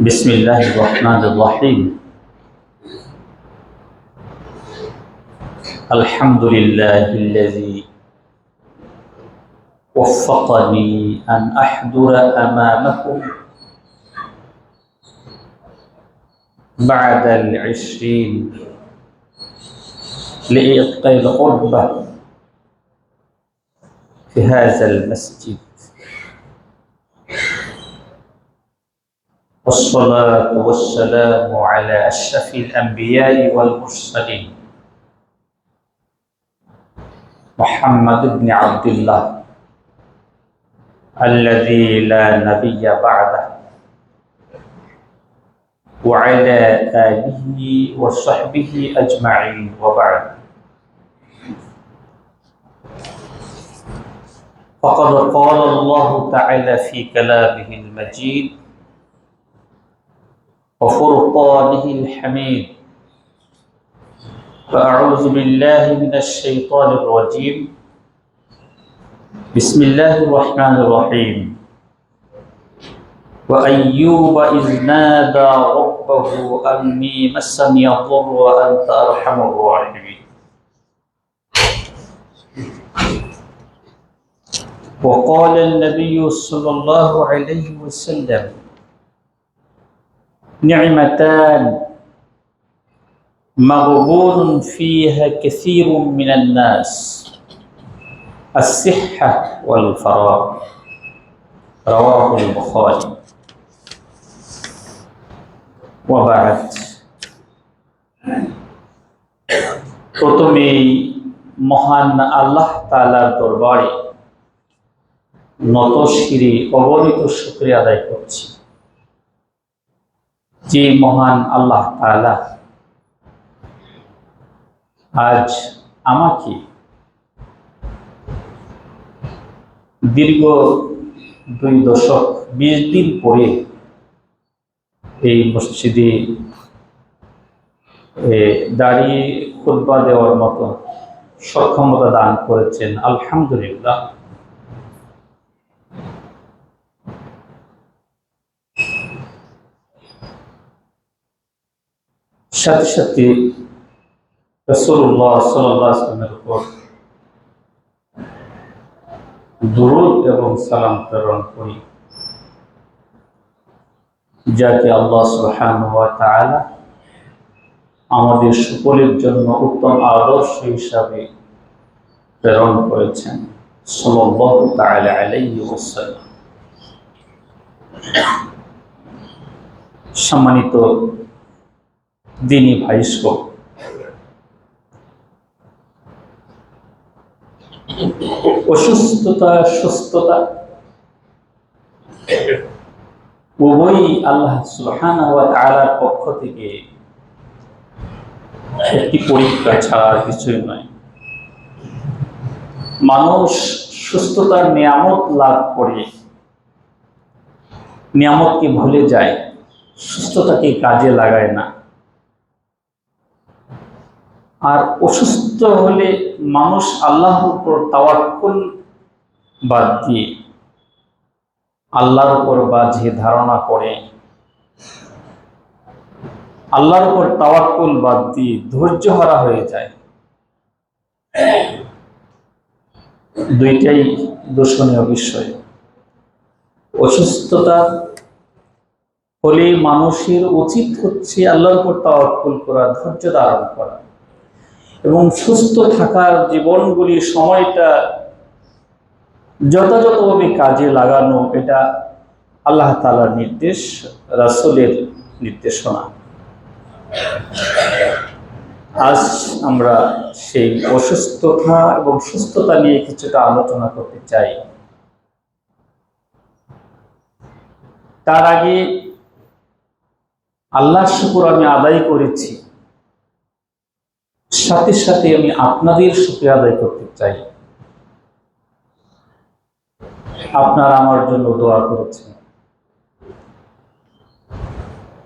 بسم الله الرحمن الرحيم. الحمد لله الذي وفقني أن أحضر أمامكم بعد العشرين لإلقاء الخطبة في هذا المسجد. والصلاة والسلام على أشرف الأنبياء والمرسلين. محمد بن عبد الله. الذي لا نبي بعده. وعلى آله وصحبه أجمعين وبعد. فقد قال الله تعالى في كلامه المجيد وفرقانه الحميد. فأعوذ بالله من الشيطان الرجيم. بسم الله الرحمن الرحيم. وأيوب إذ نادى ربه أني مسني الضر وأنت أرحم الراحمين. وقال النبي صلى الله عليه وسلم نعمتان مغبون فيها كثير من الناس الصحة والفراغ رواه البخاري وبعد প্রথমেই মহান আল্লাহ তালার দরবারে নতশিরি অগণিত শুক্রিয়া আদায় করছি যে মহান আল্লাহ তালা আজ আমাকে দীর্ঘ দুই দশক, বিশ দিন পরে এই মসজিদে দাঁড়িয়ে খুতবা দেওয়ার মতো সক্ষমতা দান করেছেন। আলহামদুলিল্লাহ। সাথে সাথে এবং সালাম প্রেরণ করি। যাকে আল্লাহ আমাদের সকলের জন্য উত্তম আদর্শ হিসাবে প্রেরণ করেছেন। সাল্লাল্লাহু তাআলা আলাইহি সম্মানিত দিনী ভাইস্ক। অসুস্থতা, সুস্থতা। উভয়ই আল্লাহ সুবহানাহু ওয়া তাআলার পক্ষ থেকে একটি পরীক্ষা ছাড়া কিছুই নয়। মানুষ সুস্থতার নিয়ামত লাভ করে। নিয়ামতকে ভুলে যায়, সুস্থতাকে কাজে লাগায় না। আর অসুস্থ হলে মানুষ আল্লাহর উপর তাওয়াক্কুল বাদ দিয়ে আল্লাহর উপর বাজে ধারণা করে। আল্লাহর উপর তাওয়াক্কুল বাদ দিয়ে ধৈর্য হারা হয়ে যায়। দুইটাই দর্শনীয় বিষয়। অসুস্থতা হলে মানুষের উচিত হচ্ছে আল্লাহর উপর তাওয়াক্কুল করা, ধৈর্য ধারণ করা। এবং সুস্থ থাকার জীবনগুলি, সময়টা যথাযথভাবে কাজে লাগানো, এটা আল্লাহ তালার নির্দেশ, রাসূলের নির্দেশনা। আজ আমরা সেই অসুস্থতা এবং সুস্থতা নিয়ে কিছুটা আলোচনা করতে চাই। তার আগে আল্লাহর শুকুর আমি আদায় করেছি। সাথে সাথে আমি আপনাদের শুক্রিয়া আদায় করতে চাই। আপনারা আমার জন্য দোয়া করেছেন।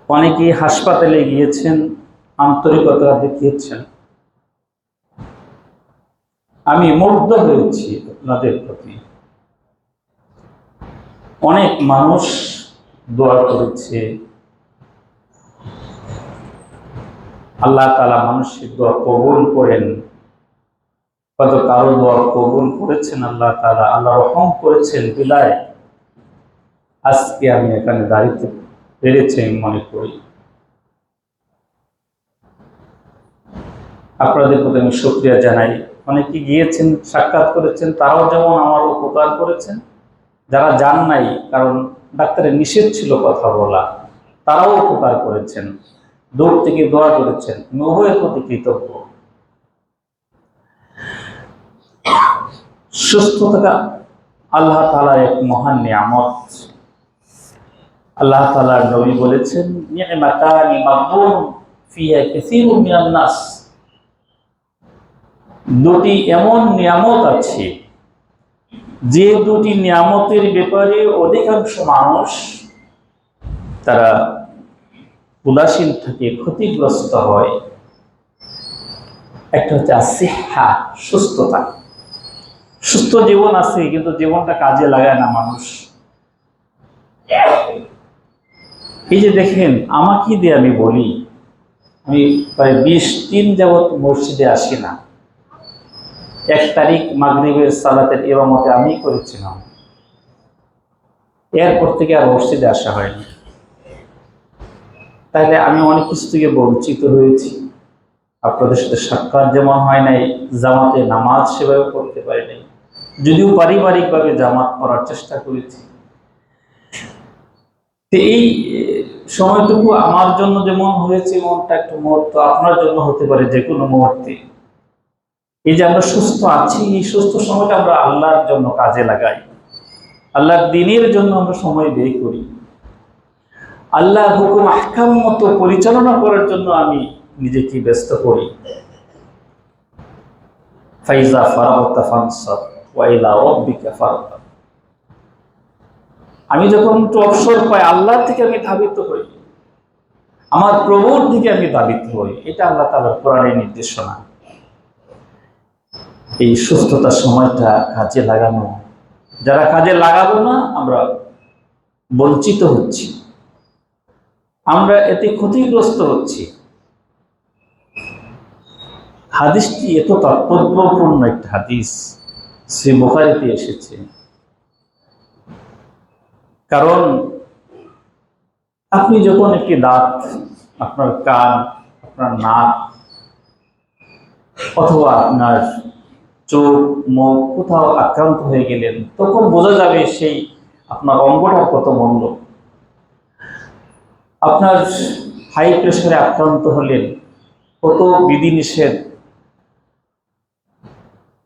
অনেকে হাসপাতালে গিয়েছেন, আন্তরিকতা দেখিয়েছেন। আমি মুগ্ধ হয়েছি আপনাদের প্রতি। অনেক মানুষ দোয়া করেছে। আল্লাহ তালা মানুষের দোয়া কবুল করেন। কত কারও দোয়া কবুল করেছেন আল্লাহ তালা আল্লাহ রহম করেছেন বিলায় আজকে আমি এখানে দাঁড়িয়ে পেরেছি আমি মনে করি। আপনাদের প্রতি আমি শুক্রিয়া জানাই। অনেকে গিয়েছেন, সাক্ষাৎ করেছেন, তারাও যেমন আমার উপকার করেছেন। যারা যান নাই, কারণ ডাক্তারের নিষেধ ছিল কথা বলা, তারাও উপকার করেছেন। দূর থেকে দোয়া করেছেন আমি প্রতি কৃতজ্ঞ। সুস্থ থাকা আল্লাহ তালার এক মহান নিয়ামত। আল্লাহ তালার নবী বলেছেন দুটি এমন নিয়ামত আছে, যে দুটি নিয়ামতের ব্যাপারে অধিকাংশ মানুষ তারা উদাসীন থাকে ক্ষতিগ্রস্ত হয়। একটা হচ্ছে আসিহা সুস্থতা। সুস্থ জীবন আছে, কিন্তু জীবনটা কাজে লাগায় না মানুষ। এই যে দেখেন, আমাকে দিয়ে আমি বলি, আমি প্রায় বিশ দিন যাবৎ মসজিদে আসি না। এক তারিখ মাগরিবের সালাতের এবামতে আমি করেছিলাম। এরপর থেকে আর মসজিদে আসা হয়নি। তাহলে আমি অনেক কিছু থেকে বঞ্চিত হয়েছি। আপনাদের সাথে সাক্ষাৎ যেমন হয় নাই, জামাতে নামাজ সেভাবে পড়তে পারি নাই। যদিও পারিবারিকভাবে জামাত পড়ার চেষ্টা করেছি। এই সময়টুকু আমার জন্য যেমন হয়েছে, মনটা একটু মুহূর্ত আপনার জন্য হতে পারে যে কোনো মুহূর্তে। এই যে আমরা সুস্থ আছি, এই সুস্থ সময়টা আমরা আল্লাহর জন্য কাজে লাগাই। আল্লাহর দিনের জন্য আমরা সময় ব্যয় করি। আল্লাহর হুকুম আহকাম মতো পরিচালনা করার জন্য আমি নিজেকে ব্যস্ত করি। ফাইজা ওয়াইলা আমি যখন একটু অবসর পাই আল্লাহ থেকে আমি ধাবিত হই। আমার প্রভুর দিকে আমি ধাবিত হই। এটা আল্লাহ তালার কোরআনের নির্দেশনা। এই সুস্থতার সময়টা কাজে লাগানো। যারা কাজে লাগাবো না, আমরা বঞ্চিত হচ্ছি। আমরা এতে ক্ষতিগ্রস্ত হচ্ছি। হাদিসটি এত তাৎপর্যপূর্ণ একটা হাদিস, শ্রী বোখারিতে এসেছে। কারণ আপনি যখন একটি দাঁত, আপনার কান, আপনার নাক, অথবা আপনার চোখ, মুখ কোথাও আক্রান্ত হয়ে গেলেন, তখন বোঝা যাবে সেই আপনার অঙ্গটার কত মূল্য আপনার হাই প্রেশারে আক্রান্ত হলেন, কত বিধিনিষেধ?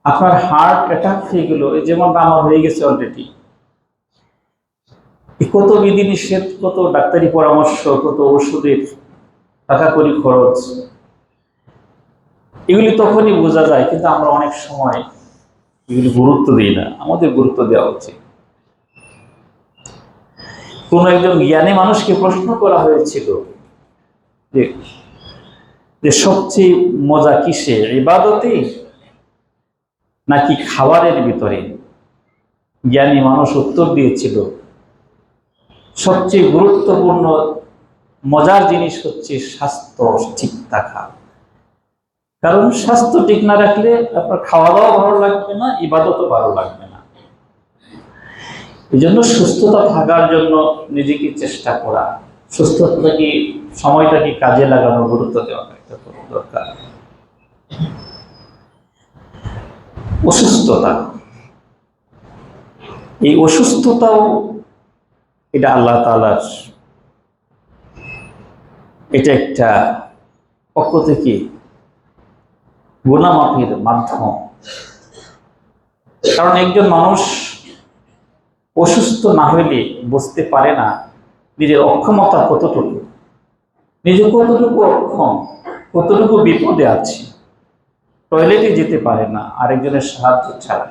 আপনার হার্ট অ্যাটাক হয়ে গেল যেমন আমার হয়ে গেছে অলরেডি কত বিধিনিষেধ, কত ডাক্তারি পরামর্শ, কত ওষুধের টাকা করি খরচ, এগুলি তখনই বোঝা যায়, কিন্তু আমরা অনেক সময় এগুলি গুরুত্ব দিই না, আমাদের গুরুত্ব দেওয়া উচিত। কোন একজন জ্ঞানী মানুষকে প্রশ্ন করা হয়েছিল যে সবচেয়ে মজা কিসে ইবাদতে নাকি খাবারের ভিতরে? জ্ঞানী মানুষ উত্তর দিয়েছিল, সবচেয়ে গুরুত্বপূর্ণ মজার জিনিস হচ্ছে স্বাস্থ্য ঠিক থাকা কারণ স্বাস্থ্য ঠিক না রাখলে আপনার খাওয়া দাওয়া ভালো লাগবে না, ইবাদতও ভালো লাগবে এই জন্য সুস্থতা থাকার জন্য নিজেকে চেষ্টা করা। সুস্থতাকে সময়টাকে কাজে লাগানো গুরুত্ব দেওয়া একটা দরকার? অসুস্থতা। এই অসুস্থতাও এটা আল্লাহ তালার এটা একটা পক্ষ থেকে গুণামাপির মাধ্যম। কারণ একজন মানুষ অসুস্থ না হইলে বুঝতে পারে না নিজের অক্ষমতা কতটুকু। নিজে কতটুকু অক্ষম, কতটুকু বিপদে আছে। টয়লেটে যেতে পারে না, আরেকজনের সাহায্য ছাড়া।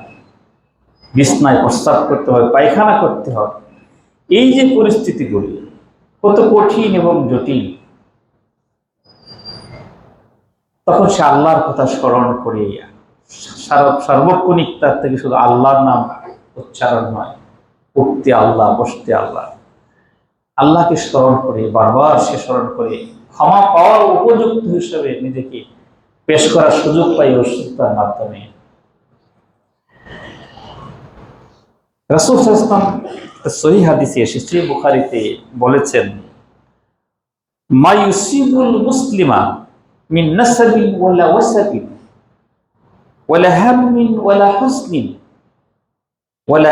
বিছনায় প্রস্তাব করতে হয়, পায়খানা করতে হয়। এই যে পরিস্থিতিগুলি কত কঠিন এবং জটিল। তখন সে আল্লাহর কথা স্মরণ করে সার্বক্ষণিক তার থেকে শুধু আল্লাহর নাম উচ্চারণ হয়। উঠতে আল্লাহ, বসতে আল্লাহ। আল্লাহকে স্মরণ করে, বারবার সে স্মরণ করে। ক্ষমা পাওয়ার উপযুক্ত হিসেবে নিজেকে পেশ করার সুযোগ পাই অসুস্থতার মাধ্যমে। রাসূল সহি হাদিসে বুখারীতে বলেছেন মুসলিমা মিন নাসাবিন ওয়ালা ওয়াসাবিন, ওয়ালা হাম্মিন ওয়ালা হুসনিন, ওয়ালা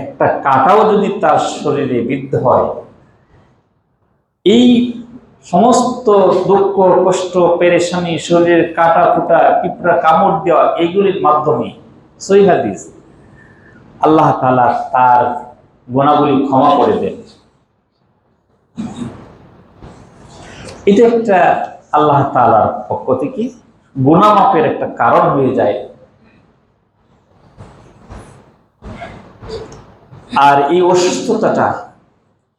একটা কাঁটাও যদি তার শরীরে বিদ্ধ হয়, এই সমস্ত দুঃখ, কষ্ট, পেরেশানি, শরীরের কাটা ফুটা, পিঁপড়া কামড় দেওয়া, এইগুলির মাধ্যমে সই হাদিস, আল্লাহ তালা তার গুণাগুলি ক্ষমা করে দেন। এটা একটা আল্লাহ তালার পক্ষ থেকে গুণামাপের একটা কারণ হয়ে যায়। আর এই অসুস্থতাটা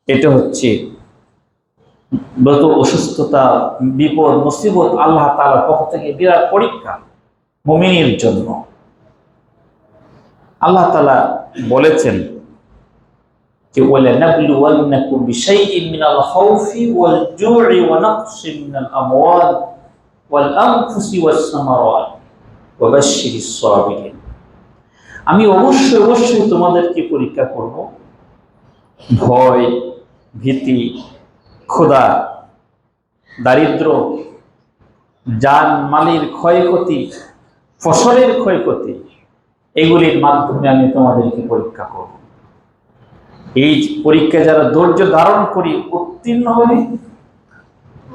এটা হচ্ছে বলতো অসুস্থতা বিপদ মুসিবত আল্লাহ তালার পক্ষ থেকে বিরাট পরীক্ষা মুমিনের জন্য আল্লাহ তালা বলেছেন যে وَلَنَبْلُوَنَّكُمْ بِشَيْءٍ مِنَ الْخَوْفِ وَالْجُوعِ وَنَقْصٍ مِنَ الْأَمْوَالِ وَالْأَنفُسِ وَالثَّمَرَاتِ وَبَشِّرِ الصَّابِرِينَ আমি অবশ্যই অবশ্যই তোমাদেরকে পরীক্ষা করব। ভয়, ভীতি, ক্ষুধা, দারিদ্র, যান মালির ক্ষয়ক্ষতি, ফসলের ক্ষয়ক্ষতি, এগুলির মাধ্যমে আমি তোমাদেরকে পরীক্ষা করব। এই পরীক্ষা যারা ধৈর্য ধারণ করি উত্তীর্ণ হবে,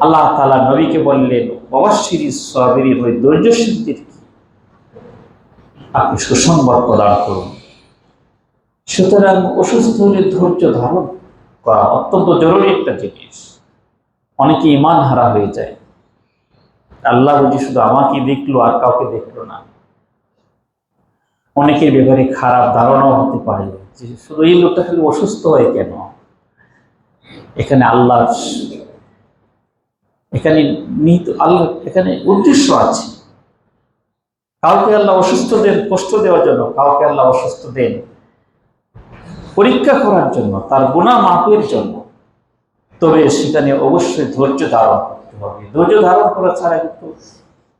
আল্লাহ তালা নবীকে বললেন, অবশ্যই সবেরই ওই ধৈর্য সিদ্ধির কি আপনি সুসংবাদ প্রদান করুন। সুতরাং অসুস্থ হলে ধৈর্য ধারণ করা অত্যন্ত জরুরি একটা জিনিস। অনেকে ইমান হারা হয়ে যায়। আল্লাহ বুঝি শুধু আমাকে দেখল আর কাউকে দেখল না। অনেকের ব্যাপারে খারাপ ধারণাও হতে পারে যে, শুধু এই লোকটা খালি অসুস্থ হয় কেন? এখানে আল্লাহ, এখানে নিহিত আল্লাহ, এখানে উদ্দেশ্য আছে। কাউকে আল্লাহ অসুস্থ দেন, কষ্ট দেওয়ার জন্য কাউকে আল্লাহ অসুস্থ দেন। পরীক্ষা করার জন্য, তার গুণা মাপের জন্য। তবে সেখানে অবশ্যই ধৈর্য ধারণ করতে হবে। ধৈর্য ধারণ করা ছাড়া কিন্তু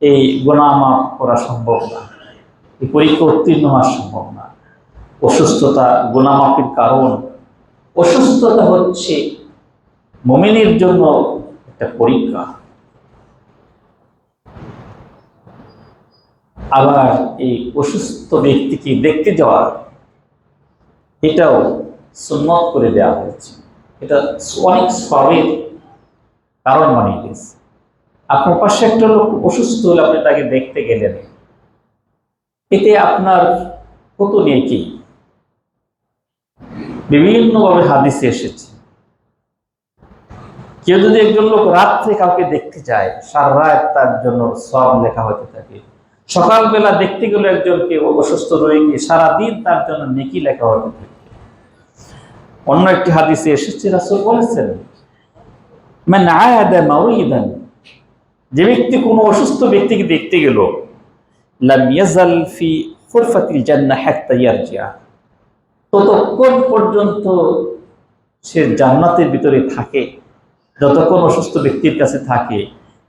এই গুণা মাপ করা সম্ভব না। এই পরীক্ষা উত্তীর্ণ হওয়া সম্ভব না। অসুস্থতা গুণামাপির কারণ। অসুস্থতা হচ্ছে মমিনের জন্য একটা পরীক্ষা। আবার এই অসুস্থ ব্যক্তিকে দেখতে যাওয়া, এটাও সুন্নত করে দেওয়া হয়েছে। এটা অনেক সবের কারণ বানিয়ে গেছে আপনার পাশে একটা লোক অসুস্থ হলে আপনি তাকে দেখতে গেলেন। এতে আপনার কত নিয়ে কি? বিভিন্নভাবে হাদিসে এসেছে। কেউ যদি একজন লোক রাত্রে কাউকে দেখতে যায়, সারা রাত তার জন্য সব লেখা হতে থাকে। সকালবেলা দেখতে গেলে একজনকে অসুস্থ রোগীকে সারাদিন তার জন্য নেকি লেখা থাকে। অন্য একটি হাদিসে এসেছে, রাসূল বলেছেন, মান আয়াদা মাউইদান যে ব্যক্তি কোনো অসুস্থ ব্যক্তিকে দেখতে গেল, লাম ইয়াজাল ফি ফুরফাতিল জান্নাহ ইয়ারজিয়া ততক্ষণ পর্যন্ত সে জান্নাতের ভিতরে থাকে, যতক্ষণ অসুস্থ ব্যক্তির কাছে থাকে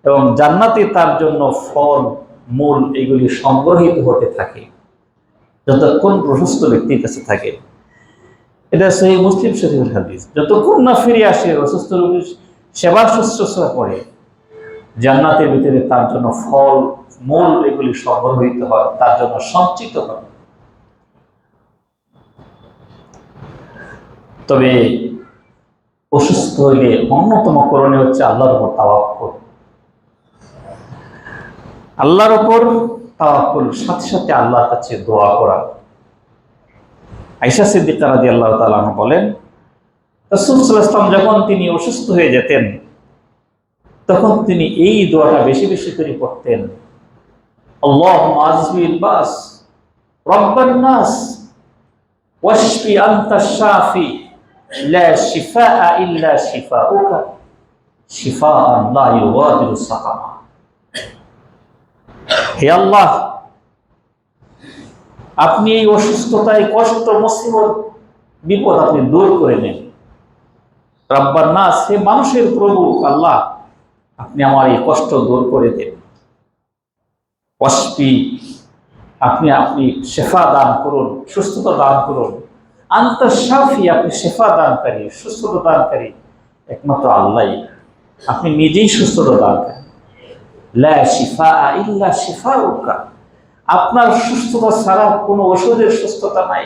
এবং জান্নাতে তার জন্য ফল মূল এগুলি সংগ্রহিত হতে থাকে, যতক্ষণ অসুস্থ ব্যক্তির কাছে থাকে। এটা সেই মুসলিম শরীফের হাদিস। যতক্ষণ না ফিরে আসে, অসুস্থ রোগীর সেবা শুশ্রূষা করে, জান্নাতের ভিতরে তার জন্য ফল, মূল এগুলি সংগ্রহিত হয়, তার জন্য সঞ্চিত হয়। তবে অসুস্থ হইলে অন্যতম করণীয় হচ্ছে আল্লাহর উপর তাওয়াক্কুল। আল্লাহর উপর তাওয়াক্কুল, সাথে সাথে আল্লাহর কাছে দোয়া করা। আইসা সিদ্দিকা রাজি আল্লাহ তাআলা বলেন, রসুল সাল্লাল্লাহু আলাইহি যখন তিনি অসুস্থ হয়ে যেতেন, তখন তিনি এই দোয়াটা বেশি বেশি করে পড়তেন। আল্লাহ বাস, রব্বান নাস, ওয়াশফি আনতা শাফি, লা শিফা ইল্লা শিফাউকা লা ইউগাদিরু সাকামা হে আল্লাহ, আপনি এই অসুস্থতায় কষ্ট, মুসিবত, বিপদ আপনি দূর করে নেন। রব্বার নাস সে মানুষের প্রভু, আল্লাহ, আপনি আমার এই কষ্ট দূর করে দেন। অস্পি আপনি আপনি শেফা দান করুন, সুস্থতা দান করুন। আন্তঃসাফি আপনি শেফা দানকারী, সুস্থতা দানকারী। একমাত্র আল্লাহ আপনি নিজেই সুস্থতা দানকারী। ইল্লা শিফা আপনার সুস্থতা ছাড়া কোনো ওষুধের সুস্থতা নাই।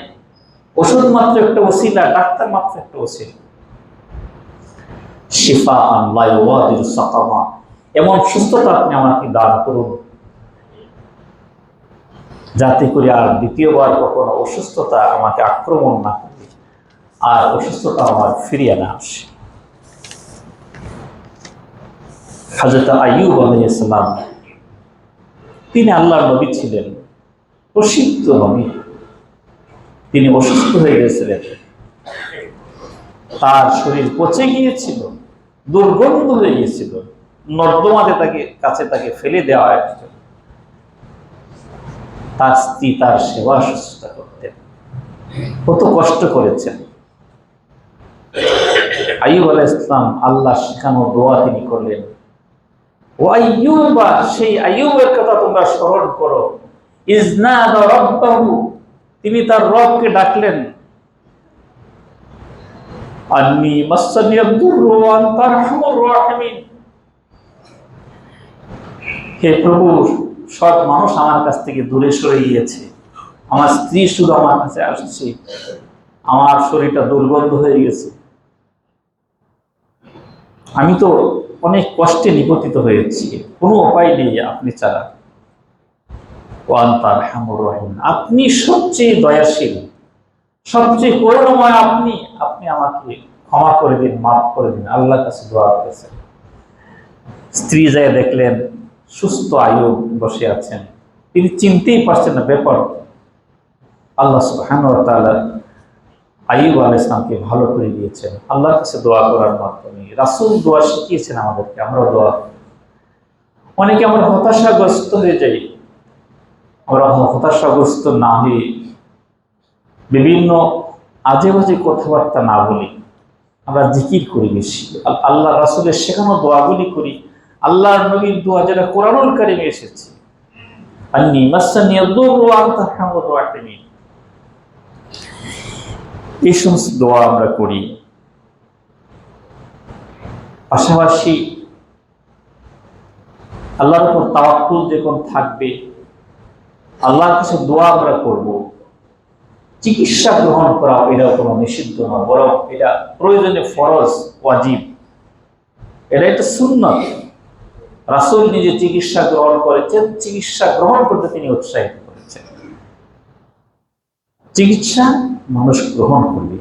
ওষুধ মাত্র একটা ওসিলা, ডাক্তার মাত্র একটা ওসিলা। শিফা আল্লাহ সাকামা। এমন সুস্থতা আপনি আমাকে দান করুন। যাতে করে আর দ্বিতীয়বার কখনো অসুস্থতা আমাকে আক্রমণ না করে, আর অসুস্থতা আমার ফিরিয়ে না আসে। হাজরত আইয়ুব আলাইসালাম তিনি আল্লাহর নবী ছিলেন, প্রসিদ্ধ নবী। তিনি অসুস্থ হয়ে গেছিলেন। তার শরীর পচে গিয়েছিল, দুর্গন্ধ হয়ে গিয়েছিল। নর্দমাতে তাকে, কাছে তাকে ফেলে দেওয়া হয়েছিল। তার স্ত্রী তার সেবা শুশ্রূষা করতেন। কত কষ্ট করেছেন। আইব আলাহ ইসলাম আল্লাহ শেখানো দোয়া তিনি করলেন। ও সেই আইয়ুবের কথা তোমরা স্মরণ করো। রব্বাহু, তিনি তার রবকে ডাকলেন। হে প্রভু সব মানুষ আমার কাছ থেকে দূরে সরে গিয়েছে। আমার স্ত্রী শুধু আমার কাছে আসছে। আমার শরীরটা দুর্গন্ধ হয়ে গেছে। আমি তো অনেক কষ্টে নিপতিত হয়েছি। কোনো উপায় নেই আপনি ছাড়া। ওয়ান তার রহিম। আপনি সবচেয়ে দয়াশীল। সবচেয়ে করুণাময় আপনি। আপনি আমাকে ক্ষমা করে দিন, মাফ করে দিন। আল্লাহর কাছে দোয়া করেছেন। স্ত্রী যায় দেখলেন, সুস্থ আয়ু বসে আছেন। তিনি চিনতেই পারছেন না ব্যাপার আল্লাহ সুবহান আইব আল ইসলামকে ভালো করে দিয়েছেন। আল্লাহর কাছে দোয়া করার মাধ্যমে। রাসুল দোয়া শিখিয়েছেন আমাদেরকে আমরা দোয়া। অনেকে আমরা হতাশাগ্রস্ত হয়ে যাই। আমরা হতাশাগ্রস্ত না হয়ে বিভিন্ন আজে বাজে কথাবার্তা না বলি। আমরা জিকির করি বেশি। আল্লাহ রাসুলের শেখানো দোয়াগুলি করি। আল্লাহর নবীর দোয়া যেটা কোরআনুল কারিমে এসেছে। আর আন্নি মাসানিয়া দুরু আনতা আরহামুর রাহিমিন এই দোয়া আমরা করি। পাশাপাশি আল্লাহর উপর তাওয়াক্কুল যখন থাকবে, আল্লাহর কাছে দোয়া আমরা করব। চিকিৎসা গ্রহণ করা এটা কোনো নিষিদ্ধ নয়, বরং এটা প্রয়োজনে ফরজ, ওয়াজিব। এটা একটা সুন্নত। রাসূল নিজে চিকিৎসা গ্রহণ করেছেন, চিকিৎসা গ্রহণ করতে তিনি উৎসাহিত। চিকিৎসা মানুষ গ্রহণ করবে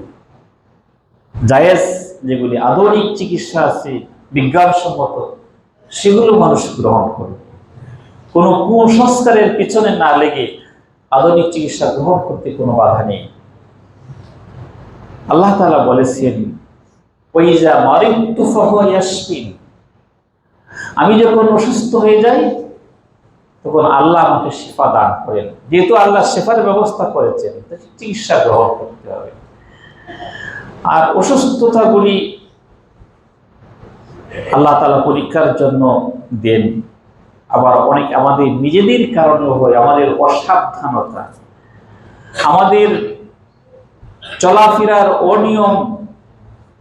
জায়েজ যেগুলি আধুনিক চিকিৎসা আছে, বিজ্ঞানসম্মত, সেগুলো মানুষ গ্রহণ করবে কোনো কুসংস্কারের পিছনে না লেগে আধুনিক চিকিৎসা গ্রহণ করতে কোনো বাধা নেই। আল্লাহ তাআলা বলেছেন ওইজা মারিত্তু ফাহুয়া ইয়াশফিন আমি যখন অসুস্থ হয়ে যাই তখন আল্লাহ আমাকে শিফা দান করেন। যেহেতু আল্লাহ শেফার ব্যবস্থা করেছেন চিকিৎসা গ্রহণ করতে হবে। আর অসুস্থতাগুলি আল্লাহ তালা পরীক্ষার জন্য দেন। আবার অনেক আমাদের নিজেদের কারণে হয়, আমাদের অসাবধানতা। আমাদের চলাফেরার অনিয়ম,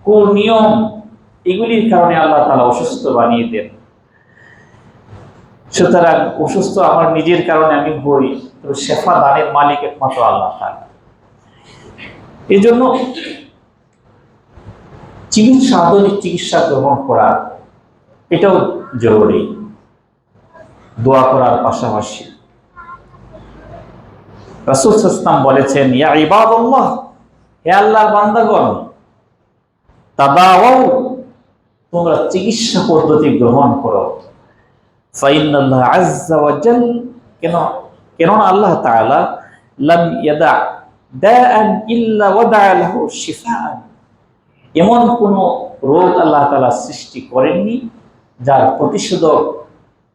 কুনিয়ম, এগুলির কারণে আল্লাহ তালা অসুস্থ বানিয়ে দেন। সুতরাং অসুস্থ আমার নিজের কারণে আমি হই, তবে শেফা দানের মালিক একমাত্র আল্লাহ তাআলা। এই জন্য চিকিৎসা আধুনিক চিকিৎসা গ্রহণ করা, এটাও জরুরি। দোয়া করার পাশাপাশি। রাসূল সাল্লাল্লাহু বলেছেন, ইয়া ইবাদাল্লাহ, হে আল্লাহর বান্দাগণ তাদাও তোমরা চিকিৎসা পদ্ধতি গ্রহণ করো। কেন আল্লাহ লাম ইয়াদা এমন কোন রোগ আল্লাহ তাআলা সৃষ্টি করেননি যার প্রতিষেধক,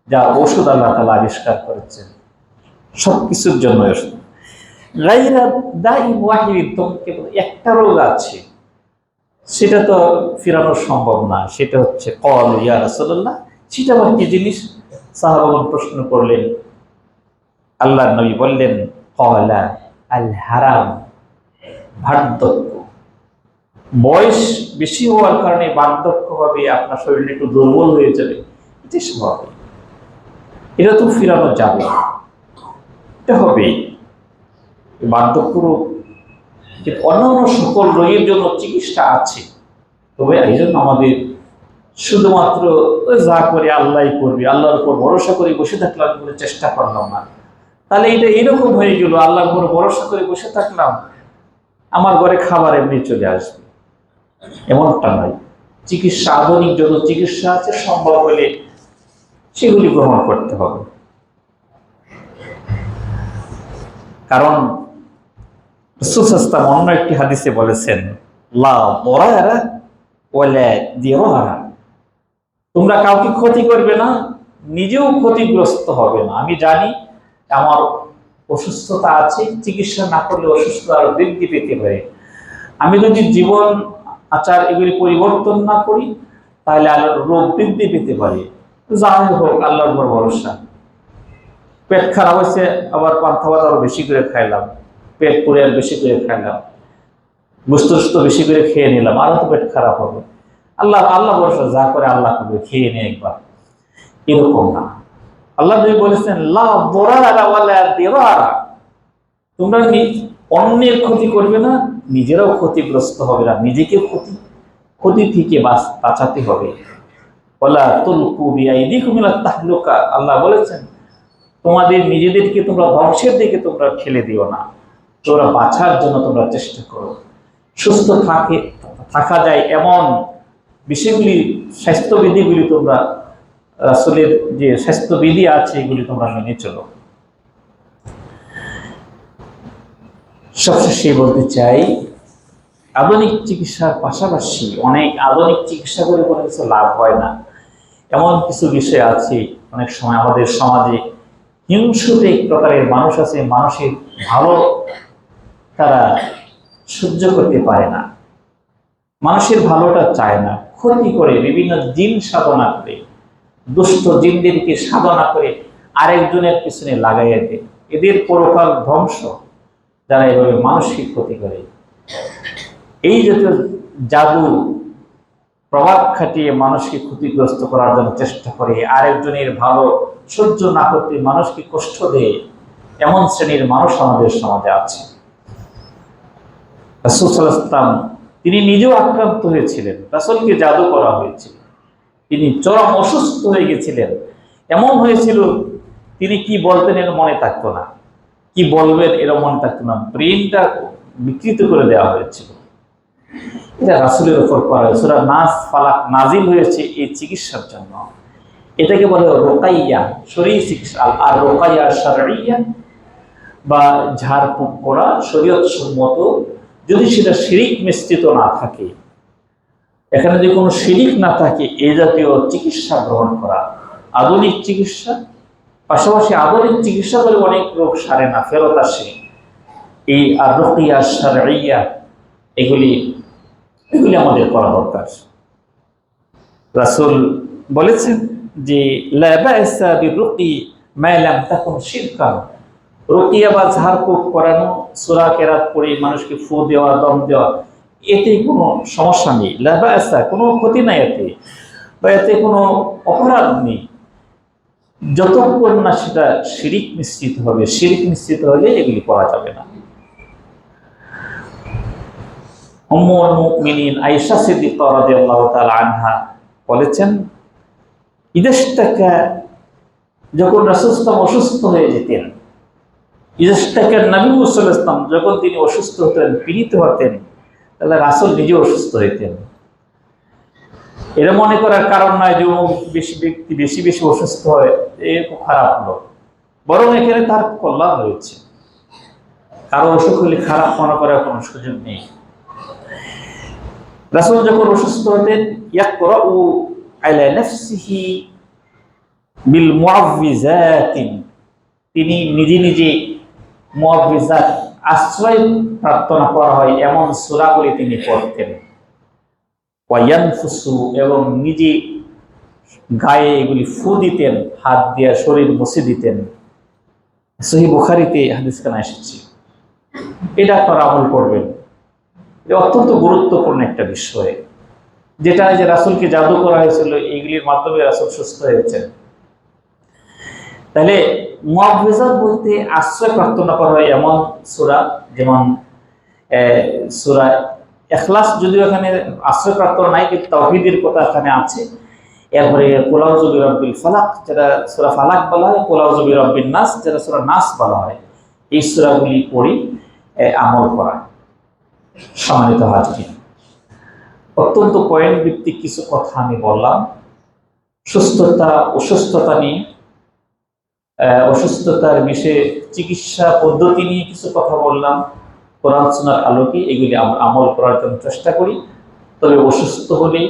যার ওষুধ আল্লাহ তাআলা আবিষ্কার করেছেন। সব কিছুর জন্য একটা রোগ আছে। সেটা তো ফিরানো সম্ভব না। সেটা হচ্ছে কল, ইয়া রাসূলুল্লাহ। সেটা আবার কি জিনিস? সাহাবাগণ প্রশ্ন করলেন আল্লাহ নবী বললেন, কলা আল হারাম, বার্ধক্য। বয়স বেশি হওয়ার কারণে বার্ধক্য হবে, আপনার শরীর একটু দুর্বল হয়ে যাবে। এটা তো ফিরানো যাবে। এটা হবে। বার্ধক্য রোগ কিন্তু অন্যান্য সকল রোগের জন্য চিকিৎসা আছে। তবে এই জন্য আমাদের শুধুমাত্র যা করে আল্লাহ করবি, আল্লাহর উপর ভরসা করে বসে থাকলাম বলে চেষ্টা করলাম না। তাহলে এটা এরকম হয়ে গেল, আল্লাহর উপর ভরসা করে বসে থাকলাম, আমার ঘরে খাবার এমনি চলে আসবে। এমনটা নয়। চিকিৎসা, আধুনিক যত চিকিৎসা আছে, সম্ভব হলে সেগুলি গ্রহণ করতে হবে। কারণ সুসাস্তাম অন্য একটি হাদিসে বলেছেন, লা বরারা ওয়ালা দিরারা। তোমরা কাউকে ক্ষতি করবে না, নিজেও ক্ষতিগ্রস্ত হবে না। আমি জানি আমার অসুস্থতা আছে, চিকিৎসা না করলে অসুস্থতা আরও বৃদ্ধি পেতে পারে। আমি যদি জীবন, আচার এগুলি পরিবর্তন না করি, তাহলে আল্লাহর রোগ বৃদ্ধি পেতে পারে। যাই হোক, আল্লাহর উপর ভরসা। পেট খারাপ হয়েছে, আবার পান্থা ভাত আরও বেশি করে খাইলাম। পেট পুড়ে আর বেশি করে খাইলাম। বুঝতে বেশি করে খেয়ে নিলাম, আরও তো পেট খারাপ হবে। আল্লাহ আল্লাহ ভরসা যা করে আল্লাহ করবে, খেয়ে নিয়ে একবার। এরকম না। আল্লাহ বলেছেন তোমরা অন্যের ক্ষতি করবে না, নিজেরাও ক্ষতিগ্রস্ত হবে না। নিজেকে ক্ষতি ক্ষতি থেকে বাঁচ, বাঁচাতে হবে। তাহলুকা। আল্লাহ বলেছেন, তোমাদের নিজেদেরকে তোমরা ধ্বংসের দিকে তোমরা ঠেলে দিও না। তোমরা বাঁচার জন্য তোমরা চেষ্টা করো। সুস্থ থাকে, থাকা যায় এমন বিষয়গুলি স্বাস্থ্যবিধিগুলি তোমরা, রাসূলের যে স্বাস্থ্যবিধি আছে, এগুলি তোমরা মেনে চলো। সবশেষে বলতে চাই, আধুনিক চিকিৎসার পাশাপাশি অনেক আধুনিক চিকিৎসা করে কোনো কিছু লাভ হয় না। এমন কিছু বিষয় আছে, অনেক সময় আমাদের সমাজে হিংসুতে এক প্রকারের মানুষ আছে, মানুষের ভালো তারা সহ্য করতে পারে না। মানুষের ভালোটা চায় না। ক্ষতি করে, বিভিন্ন জিন সাধনা করে, দুষ্ট জিনদেরকে সাধনা করে আরেকজনের পিছনে লাগাইয়া দেয়। এদের পরকাল ধ্বংস, যারা এভাবে মানসিক ক্ষতি করে। এই জাতীয় জাদু প্রভাব খাটিয়ে মানুষকে ক্ষতিগ্রস্ত করার জন্য চেষ্টা করে, আরেকজনের ভালো সহ্য না করতে মানুষকে কষ্ট দেয়, এমন শ্রেণির মানুষ আমাদের সমাজে আছে। তিনি নিজেও আক্রান্ত হয়েছিলেন। রাসূলকে জাদু করা হয়েছিল। তিনি চরম অসুস্থ হয়ে গেছিলেন। এমন হয়েছিল, তিনি কি বলতেন এর মনে থাকতো না। কি বলবেন এর মনে থাকতো না। ব্রেনটা বিকৃত করে দেওয়া হয়েছিল। এটা রাসূলের উপর করা হয়েছে। নাস, ফালাক নাজিল হয়েছে এই চিকিৎসার জন্য। এটাকে বলে রোকাইয়া, শরীর চিকিৎসা। আর- রোকাইয়া শারঈয়া বা ঝাড়ফুঁক করা শরীয়ত সম্মত যদি সেটা শিরিক মিশ্রিত না থাকে, এখানে যদি কোনো শিরিক না থাকে, এ জাতীয় চিকিৎসা গ্রহণ করা, আধুনিক চিকিৎসা, পাশাপাশি আধুনিক চিকিৎসা করে অনেক রোগ সারে না, ফেরত আসে। এই আর রকিয়া সারাইয়া এগুলি এগুলি আমাদের করা দরকার। রাসুল বলেছেন যে, লা বা'সা বিরুকি মা লাম তাকুন শিরকান। রুকিয়া বা ঝাড়ফুঁক করানো, সূরা কেরাত পড়ে মানুষকে ফু দেওয়া, দম দেওয়া, এতে কোনো সমস্যা নেই। লা বা'সা কোনো ক্ষতি নাই এতে। বা এতে কোনো অপরাধ নেই। যতক্ষণ না সেটা শিরিক মিশ্রিত হবে, শিরিক মিশ্রিত হলে এগুলি করা যাবে না। আয়েশা বলেছেন ইদাশতাকা যখন অসুস্থ হয়ে যেতেন ইদাশতাকা নবী আলাইহি ওয়াসাল্লাম যখন তিনি অসুস্থ হতেন, পীড়িত হতেন, তাহলে রাসুল নিজে অসুস্থ হইতেন। এটা মনে করার কারণ নয় যে বেশি ব্যক্তি বেশি বেশি অসুস্থ হয়, এ খারাপ হলো। বরং এখানে তার কল্যাণ রয়েছে কারও অসুখ হলে খারাপ মনে করার কোনো সুযোগ নেই। রাসুল যখন অসুস্থ হতেন ইয়াক করা ও আইলা নাফসিহি বিল মুআউযিজাতিন তিনি নিজে নিজে মুআউযিজাত আশ্রয় প্রার্থনা করা হয় এমন সূরাগুলি তিনি পড়তেন। ওয়ায়ানফুসু এবং নিজে গায়ে এগুলি ফু দিতেন, হাত দিয়ে শরীর মুছে দিতেন। সহি বুখারিতে হাদিস খানা এসেছে। এটা আপনারা আমল করবেন। এটা অত্যন্ত গুরুত্বপূর্ণ একটা বিষয়। যেটা যে রাসুলকে জাদু করা হয়েছিল এইগুলির মাধ্যমে রাসুল সুস্থ হয়েছেন। তাহলে মুআবিজাত বলতে আশ্রয় প্রার্থনা করা হয় এমন সুরা, যেমন সূরা এখলাস যদিও এখানে আশ্রয় প্রার্থনা নাই, কিন্তু তাওহীদের কথা এখানে আছে। এরপরে কোলাউ জবি রব্বিল ফালাক, যেটা সূরা ফালাক বলা হয় কোলাউ জবি রব্বিন নাস, যেটা সূরা নাস বলা হয়। এই সুরাগুলি পড়ি আমল করা। সম্মানিত হাজির অত্যন্ত পয়েন্ট ভিত্তিক কিছু কথা আমি বললাম। সুস্থতা, অসুস্থতা নিয়ে অসুস্থতার বিষয়ে চিকিৎসা পদ্ধতি নিয়ে কিছু কথা বললাম। কোরআন শোনার আলোকে এগুলি আমরা আমল করার জন্য চেষ্টা করি। তবে অসুস্থ হলে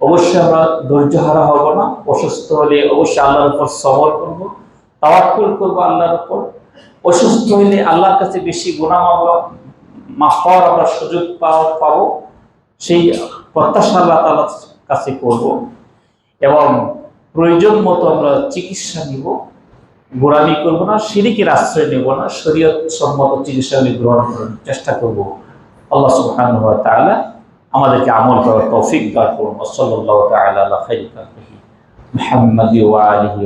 অবশ্যই আমরা ধৈর্য হারা হব না। অসুস্থ হলে অবশ্যই আল্লাহর উপর সবর করব, তাওয়াক্কুল করব আল্লাহর উপর। অসুস্থ হলে আল্লাহর কাছে বেশি গুণাম আমরা মাফ পাওয়ার আমরা সুযোগ পাও পাবো। সেই প্রত্যাশা আল্লাহ তাআলার কাছে করব। এবং প্রয়োজন মতো আমরা চিকিৎসা নিব। গোড়ামি করব না সিরিকের আশ্রয় নেব না, শরীয়ত সম্মত চিকিৎসা গ্রহণ করার চেষ্টা করব। আল্লাহ সুবহানাহু ওয়া তাআলা আমাদেরকে আমল করার তৌফিক দান করুন। সাল্লাল্লাহু তাআলা আলা খাইরি খালকিহি মুহাম্মাদি ওয়া আলিহি